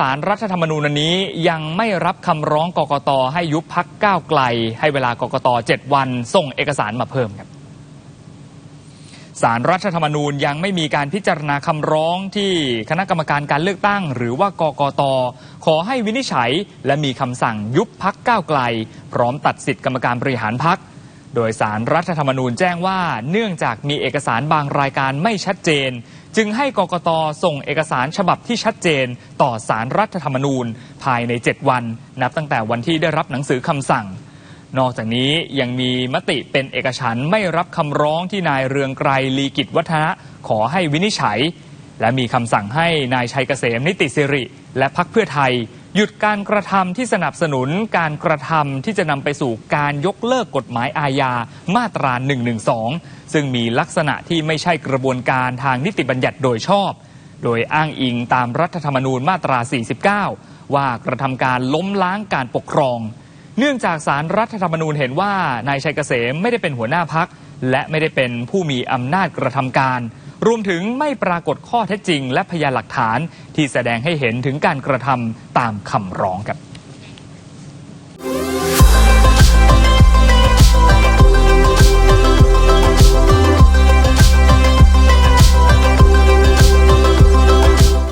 สารรัฐธรรมนูญอันนี้ยังไม่รับคำร้องกกตให้ยุบพักก้าวไกล ให้เวลากกต7วัน ส่งเอกสารมาเพิ่มครับสารรัฐธรรมนูญยังไม่มีการพิจารณาคำร้องที่คณะกรรมการการเลือกตั้ง หรือว่ากกต ขอให้วินิจฉัย และมีคำสั่งยุบพักก้าวไกล พร้อมตัดสิทธิกรรมการบริหารพัก โดยสารรัฐธรรมนูญแจ้งว่าเนื่องจากมีเอกสารบางรายการไม่ชัดเจน จึงให้กกตส่งเอกสารฉบับที่ชัดเจน ต่อสารรัฐธรรมนูญ ภายใน 7 วัน นับตั้งแต่วันที่ได้รับหนังสือคำสั่ง นอกจากนี้ยังมีมติเป็นเอกฉันไม่รับคำร้องที่นายเรืองไกรลีกิจวัฒนะขอให้วินิจฉัย และมีคำสั่งให้นายชัยเกษมนิติสิริ และพักเพื่อไทย หยุดการกระทำที่สนับสนุนการกระทำที่จะนำไปสู่การยกเลิกกฎหมายอาญามาตรา 112 ซึ่งมีลักษณะที่ไม่ใช่กระบวนการทางนิติบัญญัติโดยชอบ โดยอ้างอิงตามรัฐธรรมนูญมาตรา 49 ว่ากระทำการล้มล้างการปกครอง เนื่องจากสารรัฐธรรมนูญเห็นว่านายชัยเกษมไม่ได้เป็นหัวหน้าพักและไม่ได้เป็นผู้มีอำนาจกระทำการ รวมถึงไม่ปรากฏข้อเท็จจริง และพยานหลักฐานที่แสดงให้เห็นถึงการกระทำตามคำร้องครับ